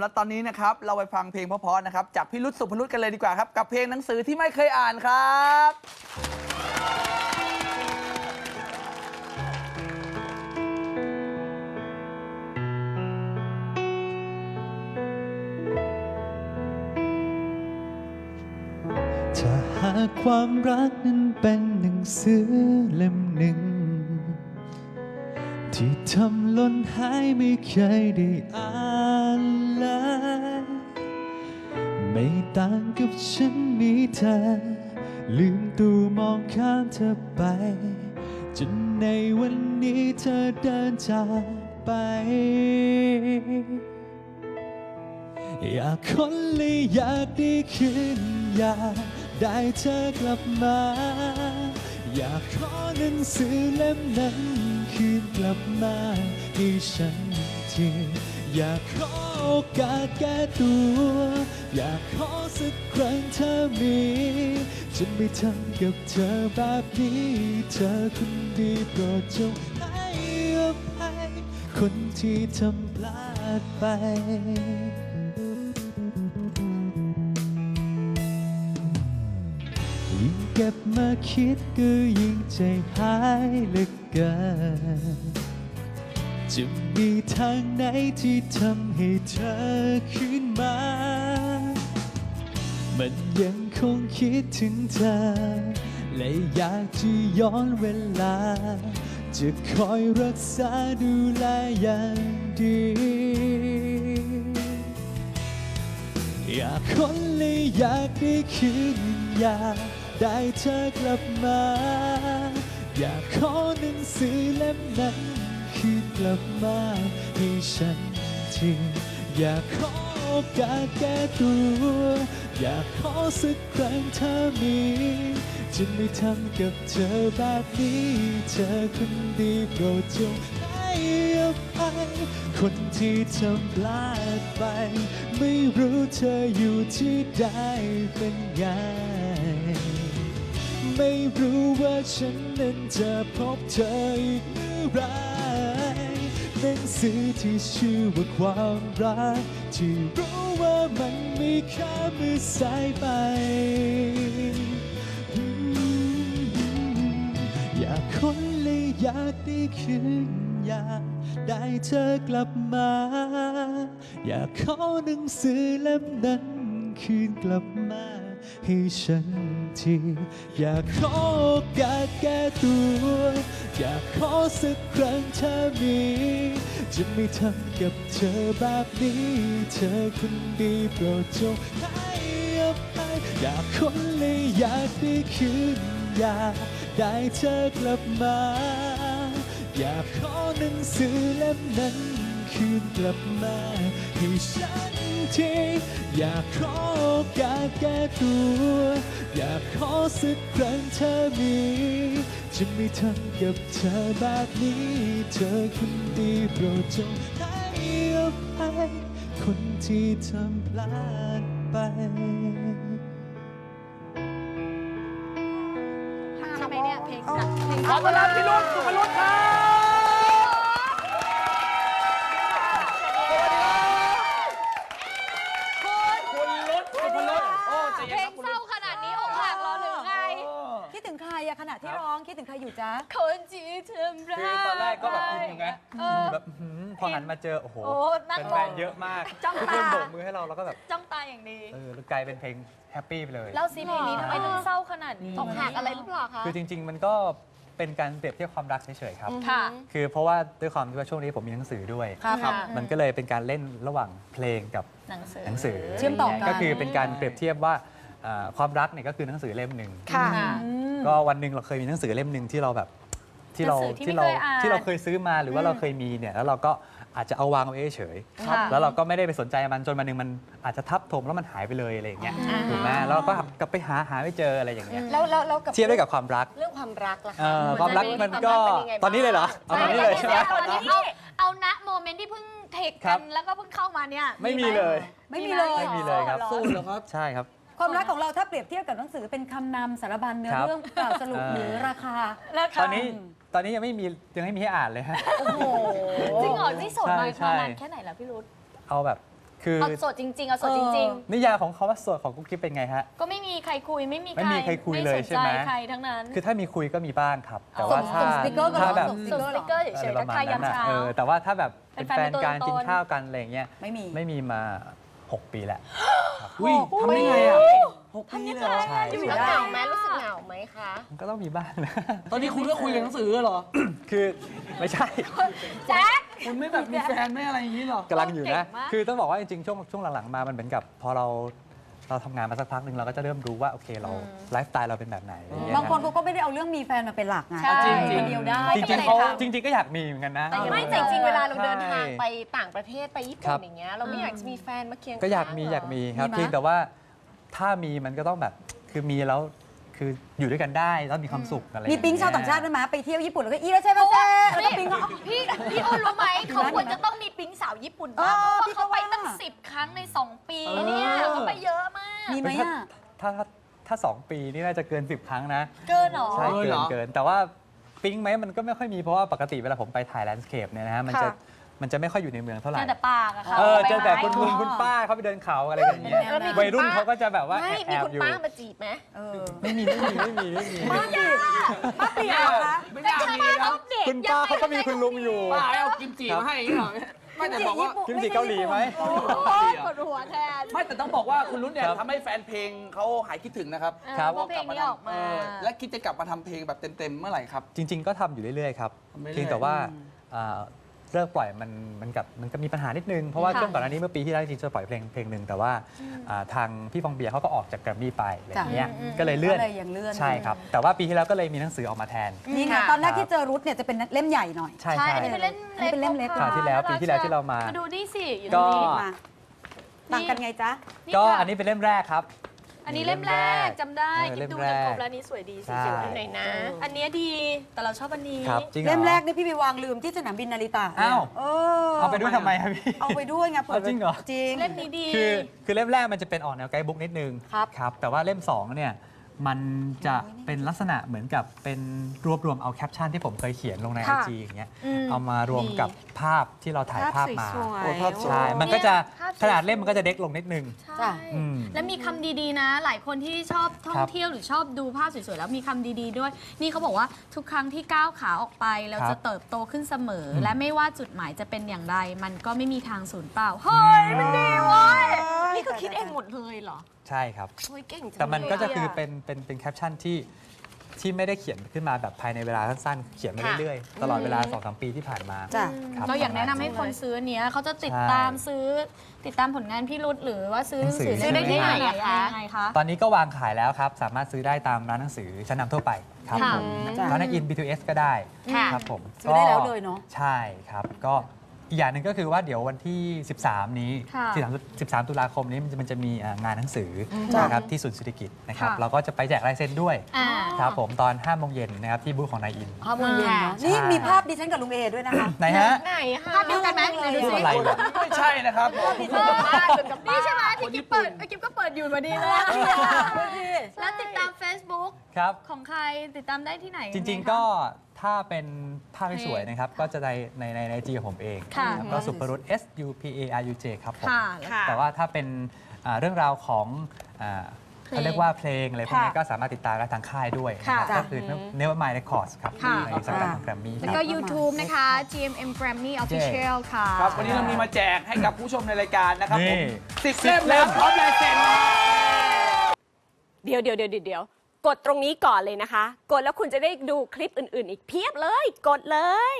แล้วตอนนี้นะครับเราไปฟังเพลงเพราะๆนะครับจากพี่รุษสุพรุษกันเลยดีกว่าครับ กับเพลงหนังสือที่ไม่เคยอ่านครับ ถ้าหากความรักนั้นเป็นหนังสือเล่มหนึ่ง ที่ทำล่นหายไม่เคยได้อ่าน ไม่ต่างกับฉันมีเธอ ลืมตัวมองข้ามเธอไป จนในวันนี้เธอเดินจากไป อยากคนเลยอยากได้คืนอยากได้เธอกลับมา อยากขอหนังสือเล่มนั้นคืนกลับมาให้ฉันทีอยากขอโอกาสแก้ตัว อยากขอสักครั้งเธอมีจะไม่ทำกับเธอแบบนี้เธอคนดีโปรดจงให้อภัยคนที่ทำพลาดไปยิ่งเก็บมาคิดก็ยิ่งใจหายเหลือเกินจะมีทางไหนที่ทำให้เธอขึ้นมา มันยังคงคิดถึงเธอ และอยากจะย้อนเวลา จะคอยรักษาดูแลอย่างดี อยากคนเลยอยากได้คืนอยากได้เธอกลับมา อยากขอหนังสือเล่มนั้นคืนกลับมาให้ฉันทีอยากขอ อกาสแก้ตัว อยากขอสักครั้งถ้ามีจะไม่ทำกับเธอแบบนี้ เธอคนดีโปรดจงให้อภัยคนที่ทำพลาดไป ไม่รู้เธออยู่ที่ใดเป็นไง ไม่รู้ว่าฉันนั้นจะพบเธออีกเมื่อไร หนังสือที่ชื่อว่าความรัก ที่รู้ว่ามันมีค่าเมื่อสายไป อยากคนเลยอยากได้คืนอยากได้เธอกลับมา อยากขอหนังสือเล่มนั้นคืนกลับมาให้ฉันทีอยากขอโอกาสแก้ตัว อยากขอสักครั้งถ้ามี จะไม่ทำกับเธอแบบนี้ เธอคนดีโปรดจงให้อภัยอยากคนเลยอยากได้คืนอยากได้เธอกลับมา อยากขอหนังสือเล่มนั้นคืนกลับมาให้ฉัน ทีอยากขอโอกาสแก้ตัว อยากขอสักครั้งเธอมี จะไม่ทำกับเธอแบบนี้ เธอคนดีโปรดจงให้อภัยคนที่ทำพลาดไปใช่ไมเนี่ยเพลงจากเพลงขอต้อนรับพี่รุษสุพรุษครับคุณรุษสุพรุษโอ้ใจ เพ เย็ ล นครับคุณ งเศร้า รุษ ขนาดนี้อกหักเหรอหรือไง คิดถึงใครอะขณะที่ร้องคิด ถึงใครอยู่จ๊ะ คนที่ทำร้าย คือตอนแรกก็แบบอินไงเออแบบอื้อหือพอหันมาเจอ โอ้โหโอ้นั่งแฟนๆเยอะมากจ้องทุกตาคนโบกมือให้เราแล้วก็แบบ จ้องตาอย่างดีเออแล้วกลายเป็นเพลงแฮปปี้ไปเลย เล่าซีเพลงนี้ทำไมถึงเศร้าขนาดนี้อกหักอะไรหรือเปล่าคะคือจริง ๆ มันก็เป็นการเปรียบเทียบความรักเฉยๆครับ ค่ะ คือเพราะว่าด้วยความที่ว่าช่วงนี้ผมมีหนังสือด้วยครับค่ะมันก็เลยเป็นการเล่นระหว่างเพลงกับหนังสือ หนังสือเชื่อมต่อกัน ก็คือเป็นการเปรียบเทียบว่าอ่าความรักเนี่ยก็คือหนังสือเล่มหนึ่ง ค่ะ ก็วันหนึ่งเราเคยมีหนังสือเล่มหนึ่งที่เราแบบที่เราหนังสือที่ที่เราไม่เคยอ่านที่เราเคยซื้อมาหรือว่าเราเคยมีเนี่ยแล้วเราก็อาจจะเอาวางไว้เฉยๆค่ะแล้วเราก็ไม่ได้ไปสนใจมันจนวันหนึ่งมันอาจจะทับถมแล้วมันหายไปเลยอะไรอย่างเงี้ยอ่า ถูกไหมแล้วเราก็กลับไปหาหาไม่เจออะไรอย่างเงี้ยแล้วแล้วแล้วกับเทียบได้กับความรักเรื่องความรักล่ะเอ่คะอความรักมันก็ความรักเป็นยังไงบ้างตอนนี้เลยเหรอเอาตอนนี้เลยใช่ไหม ตอนนี้เอาเอาณโมเมนต์ที่เพิ่งเทคครักับ นแล้วก็เพิ่งเข้ามาเนี่ยไม่มีเลย ไม่มีเลย ไม่มีเลยครับสู้เหรอครับ ใช่ครับ ความรักของเราถ้าเปรียบเทียบกับหนังสือเป็นคำนำสารบัญเนื้อครับ เรื่องกล่าวสรุปเออหรือราคาแล้วค่ะตอนนี้ตอนนี้ยังไม่มียังไม่มีให้อ่านเลยฮะ โอ้โห จริงเหรอที่โสดมาใช่ มานานใช่แค่ไหนแล้วพี่รุธเอาแบบคือเอาโสดจริงๆเอาโสดจริง นิยามของเขาว่าโสดของกุ๊กกิ๊บเป็นไงฮะ ๆ ก็ไม่มีใครคุยไม่มีไม่มีใครคุยเลยไม่สนใช่ไหมใจใครทั้งนั้นคือถ้ามีคุยก็มีบ้างครับ แต่ว่าส่งถ้าสติ๊กเกอร์ก็ถ้าเหรอแบบส่งสติ๊กเกอร์เฉยๆทักทายยามเช้า เออแต่ว่าถ้าแบบเป็นเป็นแฟแฟนนการเป็นตัวกินตนข้าวกันอะไรอย่างเงี้ยไม่มี ไม่มีมา 6 ปีแล้ว อุ้ยทำได้ไงอะหกปีเลยเหรอใช่ อยู่ใช่ได้เหงาไหมรู้สึกเหงาไหมคะ มันก็ต้องมีบ้างนะ ตอนนี้คุณก็คุยกับหนังสือเหรอ คือไม่ใช่ แจ๊ค คุณไม่แบบมีแฟนไม่อะไรอย่างนี้เหรอกำลังอยู่นะ เก่งมาก คือต้องบอกว่าจริงๆช่วงช่วงหลังๆมามันเหมือนกับ พอเรา เราทำงานมาสักพักหนึ่งเราก็จะเริ่มรู้ว่าโอเคเราไลฟ์สไตล์เราเป็นแบบไหนอะไรอย่เงี้ยบางคนเขาก็ไม่ได้เอาเรื่องมีแฟนมาเป็นหลักไงใช่ จริงๆคนเดียวได้จริงๆเขาเขาจริง ๆ ก็อยากมีเหมือนกันนะ แต่ยังไม่แต่จริงๆเวลาเราเดินทางใช่ไปต่างประเทศไปญี่ครัปุ่นบ อย่างเงี้ยเราไม่อยากจะมีแฟนมาเคียงก็อยากข้งมีเหรอยากมีครับมีไหมเพียงแต่ว่าถ้ามีมันก็ต้องแบบคือมีแล้วคืออยู่ด้วยกันได้แล้วมีความสุขอะไรมีปิ๊งชาวต่างชาติด้วยไหมไปเที่ยวญี่ปุ่นแล้วก็อีแล้วใช่ไหมเจ๊แล้วก็ปิ๊งเขา พี่พี่อ้นรู้ไหมเขาควรจะต้องมีปิ๊งสาวญี่ปุ่นเอนะอเพราะพี่ว่าเขาไปก็ว่า ตั้งสิบครั้งใน 2 ปีเออเนี่ยเขาไปเยอะ มากมีไหมอะ ถ้าถ้าถ้าสองปีนี่น่าจะเกิน10ครั้งนะ เกินเหรอ ใช่เออเกิเหรนอเกิน แต่ว่าปิ๊งไหมมันก็ไม่ค่อยมีเพราะว่าปกติเวลาผมไปถ่ายแลนด์สเคปเนี่ยนะฮะมันจะค่ะ มันจะไม่ค่อยอยู่ในเมืองเท่าไหเจร่ อแต่ปากอะค่ะเออ ใบเจอแต่ไม้คุณลุงอ๋อคุณป้าเขาไปเดินเขาอะไรกันอย่างเงี้ยแล้วมีวัยรุ่นเขาก็จะแบบว่าไม่แอมีบคุณๆอยู่ ป้ามาจีบไหมเออไม่มีไม่มีไม่มีไม่มีป้าปีป้าปีเหรอคะ ไม่อยากมีนะเด็กคุณป้าเขาก็มีคุณลุงอยู่ ป้าให้เอากิมจิมาให้อย่างนี้เหรอ ไม่แต่บอกว่า กิมจิเกาหลีไหม โอ้ยปวดหัวแทน ไม่แต่ต้องบอกว่าคุณรุ่นเนี่ยครับทำให้แฟนเพลงเขาหายคิดถึงนะครับครับเพราะเพลงนี้ออกมา เและคิดจะกลับมาทำเพลงแบบเต็มๆเมื่อไหร่ครับ จริง ๆ ก็ทำอยู่เรื่อยๆครับ ทำเรื่อยๆเพียงแต่ว่าอ่า เลิกปล่อยมันมันกับมันก็มีปัญหานิดนึง เพราะว่าค่ะช่วงก่อนหน้านี้เมื่อปีที่แล้วจริงๆจะปล่อยเพลงเพลงหนึ่งแต่ว่าอ่าทางพี่ฟองเบียร์เขาก็ออกจากแกรมมี่ไปอะไรอย่างเงี้ยจ้ะอืมก็เลยเลื่อนก็เลยยังเลื่อนใช่ครับแต่ว่าปีที่แล้วก็เลยมีหนังสือออกมาแทน นี่ไงค่ะ ตอนแรกที่เจอรุทเนี่ยจะเป็นเล่มใหญ่หน่อย ใช่ใช่ใช่อันนี้เป็นเล่มอันนี้เป็นเล่มเล็ก คราวที่แล้วปีที่แล้วที่เรามามาดูนี่สิ อยู่ก็ตรงนี้ มา ต่างกันไงจ๊ะ นี่ก็ค่ะ อันนี้เป็นเล่มแรกครับ อันนี้เล่มแรกจำได้เออกิ๊บดูเล่จมนแรกครบแล้วนี้สวยดีสีใช่เขียวอันไหนนะ อันเนี้ยดีแต่เราชอบอันนี้ ครับจริงหอเล่มแรกนี่พี่ไปวางลืมที่สนามบินนาริตะอ้าว เออเอาไปด้วยทำไมครับพี่ เอาไปด้วยไงปิดเอาจริงเหรอ จริง เล่มนี้ดี คือคือเล่มแรกมันจะเป็นออกแนวไกด์บุ๊กนิดนึงครับ ครับ แต่ว่าเล่ม2เนี่ย มันจะเป็นลักษณะเหมือนกับเป็นรวบรวมเอาแคปชั่นที่ผมเคยเขียนลงในไอค่ะจีอย่างเงี้ยอืมเอามารวมดีกับภาพที่เราถ่ายภาพมาโอ้ภาพสวย ใช่ มันก็จะภาพสวย ขนาดเล่มมันก็จะเด็กลงนิดนึง ใช่จ้ะอืมแล้วมีคำดีๆนะ หลายคนที่ชอบท่อครังบเที่ยวหรือชอบดูภาพสวยๆ แล้วมีคำดีๆด้วย นี่เขาบอกว่าทุกครั้งที่ก้าวขาออกไป เราครับจะเติบโตขึ้นเสมออมและไม่ว่าจุดหมายจะเป็นอย่างไร มันก็ไม่มีทางสูญเปล่า เฮ้ย มันดีเว้ยนี่ คือคิดเองหมดเลยเหรอใช่ครับ โอ้ยเก่งจังแต่มันก็จะเลยคือเป็นเป็นเป็นแคปชั่นที่ที่ไม่ได้เขียนขึ้นมาแบบภายในเวลาสั้นๆ เขียนมาเรื่อยๆ ตลอดเวลา2อสปีที่ผ่านมาจ้ะ ครับเราอยากแนะนำให้คนซื้ออันเนี้ยเขาจะติดใช่ตามซื้อติดตามผลงานพี่รุธหรือว่าซื้อหนังสือซื้อได้ที่ไหนซื้อได้ที่ไหนอะคะ ยังไงคะ ตอนนี้ก็วางขายแล้วครับ สามารถซื้อได้ตามร้านหนังสือชั้นนำทั่วไปครับค่ะ ผมจ้ะ ร้านอิน B2S ก็ได้ค่ะ ครับผมซื้อได้แล้วก็เลยเนาะใช่ครับ ก็ อีกอย่างหนึ่งก็คือว่าเดี๋ยววันที่ 13 นี้ ค่ะ13 13 ตุลาคมนี้มันจะมันจะมีอ่างานหนังสือจ้ะนะครับที่ศูนย์เศรษฐกิจนะครับค่ะ เราก็จะไปแจกลายเซ็นด้วยอ่าครับผมตอน5โมงเย็นนะครับที่บูธของนายอิน ข้อมูลเย็นเนาะใช่นี่มีภาพดิฉันกับลุงเอด้วยนะคะ ไหนฮะไหนคะภาพเดียวกันไหมไหนดูรูปสิอะไรเนี่ยไม่ใช่นะครับ นี่ใช่ไหมที่กิ๊บเปิดเอ้ยกิ๊บก็เปิดอยู่พอดีเลย แล้วติดตาม Facebook ครับ ของใครติดตามได้ที่ไหนจริง ๆ ก็ ถ้าเป็นภาพที่สวยนะครับ ก็จะในในในในจีของผมเองค่ะนะครับก็สุภรุต S U P A R U J ครับผม ค่ะ ค่ะ แต่ว่าถ้าเป็นอ่าเรื่องราวของอ่าเพลงเขาเรียกว่าเพลงอะไรพวกนี้ค่ะก็สามารถติดตามได้ทางค่ายด้วยนะครับค่ะก็คือ Never Mind Records ครับค่ะ ในสังกัดของแกรมมี่คแล้วรับ ก็ YouTube นะคะ GMM Grammy Official ค่ะ ครับวันนี้เรามีมาแจกให้กับผู้ชมในรายการนะครับผมนี่ สิบเล่มแล้วพร้อมลายเซ็นนะ เดี๋ยวเดี๋ยวเดี๋ยวเดี๋ยว กดตรงนี้ก่อนเลยนะคะ กดแล้วคุณจะได้ดูคลิปอื่น ๆ อีกเพียบเลย กดเลย